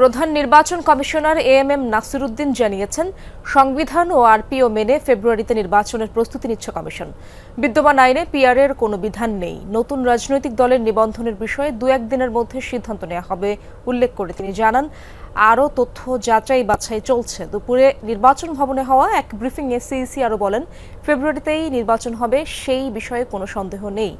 প্রধান নির্বাচন commissioner A M M Nasiruddin জানিয়েছেন, সংবিধান ও আরপিও মেনে ফেব্রুয়ারিতে নির্বাচনের প্রস্তুতি নিচ্ছে কমিশন। বিদ্যমান আইনে পিআরের কোনো বিধান নেই। নতুন রাজনৈতিক দলের নিবন্ধনের বিষয়ে দু একদিনের মধ্যে সিদ্ধান্ত নেওয়া হবে, উল্লেখ করে তিনি জানান। আরও তথ্য যাচাই বাছাই চলছে। দুপুরে নির্বাচন ভবনে হওয়া এক ব্রিফিংয়ে সিইসি আরও বলেন, ফেব্রুয়ারিতেই নির্বাচন হবে, সেই বিষয়ে কোনো সন্দেহ নেই।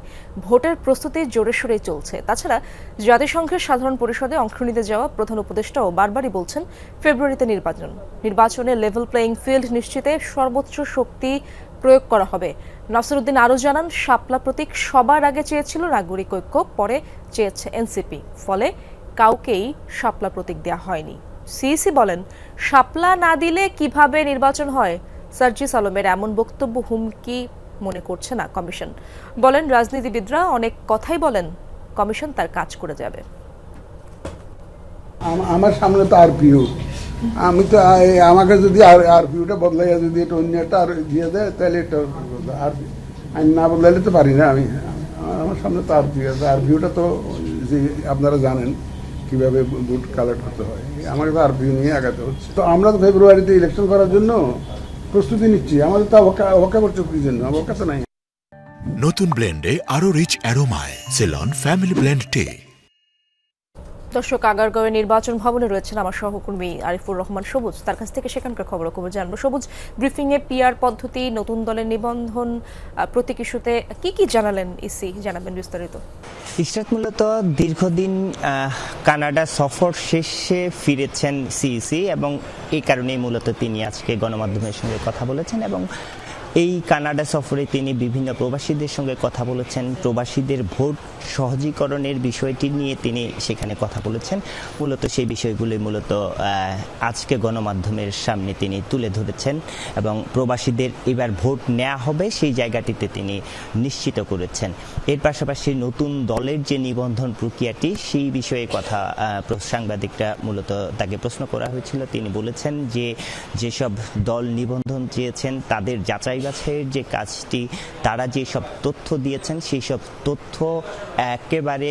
ভোটের প্রস্তুতি জোরে সোরে চলছে। তাছাড়া জাতিসংঘের সাধারণ পরিষদে অংশ নিতে যাওয়া প্রধান উপদেষ্টাও বারবারই বলছেন, ফেব্রুয়ারিতে নির্বাচন। নির্বাচনে লেভেল প্লেয়িং ফিল্ড নিশ্চিতে সর্বোচ্চ শক্তি প্রয়োগ করা হবে। নাসিরুদ্দিন আরও জানান, শাপলা প্রতীক সবার আগে চেয়েছিল নাগরিক ঐক্য, পরে চেয়েছে এনসিপি। ফলে কাউকেই শাপলা প্রতীক দেওয়া হয়নি। সিইসি বলেন, শাপলা না দিলে কীভাবে নির্বাচন হয়? সার্জিস আলমের এমন বক্তব্য হুমকি মনে করছে না কমিশন। বলেন, রাজনীতিবিদরা অনেক কথাই বলেন, কমিশন তার কাজ করে যাবে। আমার সামনে তো আর পিউ আমি তো আমাকে যদি আর আর পিউটা বদলাইয়া যদি এটা অন্য একটা আর দিয়ে দেয়, তাহলে এটা আর আমি না বদলাইলে তো পারি না আমি। আমার সামনে তো আর পিউ আছে। আর পিউটা তো আপনারা জানেন কীভাবে ভোট কালেক্ট করতে হয় আমাকে তো আর পিউ নিয়ে আগাতে হচ্ছে। তো আমরা তো ফেব্রুয়ারিতে ইলেকশন করার জন্য প্রস্তুতি নিচ্ছি, আমাদের তো অপেক্ষা করছে কি জন্য অপেক্ষা তো নাই। নতুন ব্লেন্ডে আরও রিচ অ্যারোমায় সেলন ফ্যামিলি ব্লেন্ড টে দর্শক আগারগাঁওয়ের নির্বাচন ভবনে রয়েছেন আমার সহকর্মী আরিফুর রহমান সবুজ। তার কাছ থেকে সেখানকার খবর খবর জানব। সবুজ ব্রিফিং এ পিআর পদ্ধতি, নতুন দলের নিবন্ধন প্রতীক ইস্যুতে কি কি জানালেন ইসি জানাবেন বিস্তারিত। ইশরাত মূলত দীর্ঘদিন কানাডা সফর শেষে ফিরেছেন সিইসি এবং এই কারণেই মূলত তিনি আজকে গণমাধ্যমের সঙ্গে কথা বলেছেন এবং এই কানাডা সফরে তিনি বিভিন্ন প্রবাসীদের সঙ্গে কথা বলেছেন। প্রবাসীদের ভোট সহজীকরণের বিষয়টি নিয়ে তিনি সেখানে কথা বলেছেন। মূলত সেই বিষয়গুলি মূলত আজকে গণমাধ্যমের সামনে তিনি তুলে ধরেছেন এবং প্রবাসীদের এবার ভোট নেওয়া হবে সেই জায়গাটিতে তিনি নিশ্চিত করেছেন। এর পাশাপাশি নতুন দলের যে নিবন্ধন প্রক্রিয়াটি, সেই বিষয়ে কথা সাংবাদিকরা মূলত তাকে প্রশ্ন করা হয়েছিল। তিনি বলেছেন যে যেসব দল নিবন্ধন চেয়েছেন, তাদের যাচাই বাছাইয়ের যে কাজটি তারা যেসব তথ্য দিয়েছেন, সেই সব তথ্য একেবারে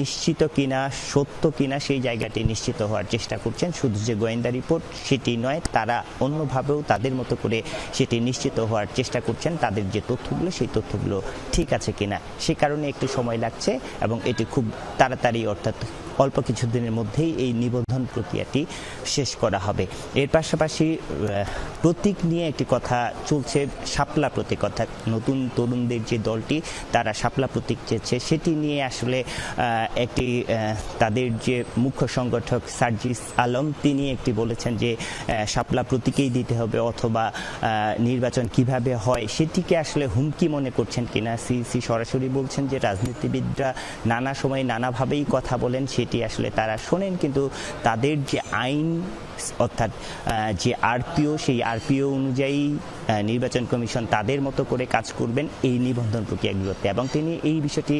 নিশ্চিত কিনা, সত্য কিনা, সেই জায়গাটি নিশ্চিত হওয়ার চেষ্টা করছেন। শুধু যে গোয়েন্দা রিপোর্ট, সেটি নয়, তারা অন্যভাবেও তাদের মতো করে সেটি নিশ্চিত হওয়ার চেষ্টা করছেন। তাদের যে তথ্যগুলো, সেই তথ্যগুলো ঠিক আছে কিনা, সে কারণে একটু সময় লাগছে এবং এটি খুব তাড়াতাড়ি, অর্থাৎ অল্প কিছুদিনের মধ্যেই এই নিবন্ধন প্রক্রিয়াটি শেষ করা হবে। এর পাশাপাশি প্রতীক নিয়ে একটি কথা চলছে, শাপলা প্রতীক, অর্থাৎ নতুন তরুণদের যে দলটি, তারা শাপলা প্রতীক চেয়েছে। সেটি নিয়ে আসলে একটি তাদের যে মুখ্য সংগঠক সার্জিস আলম, তিনি একটি বলেছেন যে শাপলা প্রতীকেই দিতে হবে অথবা নির্বাচন কীভাবে হয়, সেটিকে আসলে হুমকি মনে করছেন কিনা সিসি সরাসরি বলছেন যে, রাজনীতিবিদরা নানা সময় নানাভাবেই কথা বলেন সেটি আসলে তারা শোনেন, কিন্তু তাদের যে আইন, অর্থাৎ যে আরপিও, সেই আরপিও অনুযায়ী নির্বাচন কমিশন তাদের মতো করে কাজ করবেন এই নিবন্ধন প্রক্রিয়াগুলোতে। এবং তিনি এই বিষয়টি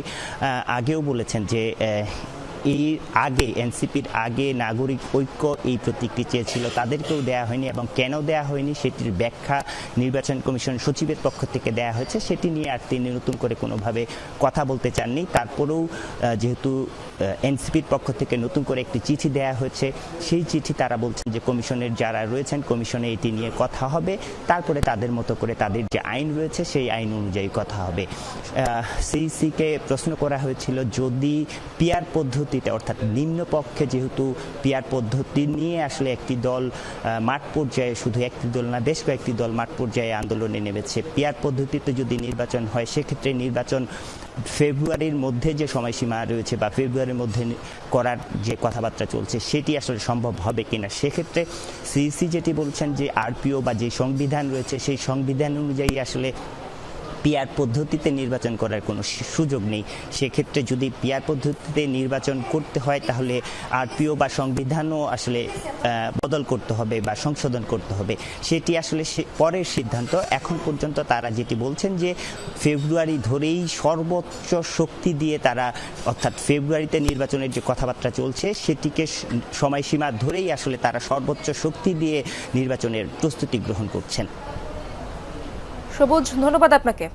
আগেও বলেছেন যে এই আগে, এনসিপির আগে নাগরিক ঐক্য এই প্রতীকটি চেয়েছিল। তাদেরকেও দেয়া হয়নি এবং কেন দেয়া হয়নি সেটির ব্যাখ্যা নির্বাচন কমিশন সচিবের পক্ষ থেকে দেয়া হয়েছে। সেটি নিয়ে আর তিনি নতুন করে কোনোভাবে কথা বলতে চাননি। তারপরেও যেহেতু এনসিপির পক্ষ থেকে নতুন করে একটি চিঠি দেয়া হয়েছে, সেই চিঠি তারা বলছেন যে কমিশনের যারা রয়েছেন, কমিশনে এটি নিয়ে কথা হবে। তারপরে তাদের মতো করে তাদের যে আইন রয়েছে, সেই আইন অনুযায়ী কথা হবে। সিইসিকে প্রশ্ন করা হয়েছিল, যদি পিয়ার পদ্ধতিতে অর্থাৎ নিম্নপক্ষে যেহেতু পিয়ার পদ্ধতি নিয়ে আসলে একটি দল মাঠ পর্যায়ে শুধু একটি দল না, বেশ কয়েকটি দল মাঠ পর্যায়ে আন্দোলনে নেমেছে। পিয়ার পদ্ধতিতে যদি নির্বাচন হয়, সেক্ষেত্রে নির্বাচন ফেব্রুয়ারির মধ্যে যে সময়সীমা রয়েছে বা ফেব্রুয়ারির মধ্যে করার যে কথাবার্তা চলছে, সেটি আসলে সম্ভব হবে কিনা? সেক্ষেত্রে সিইসি যেটি বলছেন যে আরপিও বা যে সংবিধান রয়েছে, সেই সংবিধান অনুযায়ী আসলে পিয়ার পদ্ধতিতে নির্বাচন করার কোনো সুযোগ নেই। সেক্ষেত্রে যদি পিয়ার পদ্ধতিতে নির্বাচন করতে হয়, তাহলে আরপিও বা সংবিধানও আসলে বদল করতে হবে বা সংশোধন করতে হবে। সেটি আসলে পরের সিদ্ধান্ত। এখন পর্যন্ত তারা যেটি বলছেন যে, ফেব্রুয়ারি ধরেই সর্বোচ্চ শক্তি দিয়ে তারা, অর্থাৎ ফেব্রুয়ারিতে নির্বাচনের যে কথাবার্তা চলছে, সেটিকে সময়সীমা ধরেই আসলে তারা সর্বোচ্চ শক্তি দিয়ে নির্বাচনের প্রস্তুতি গ্রহণ করছেন। সবুজ ধন্যবাদ আপনাকে।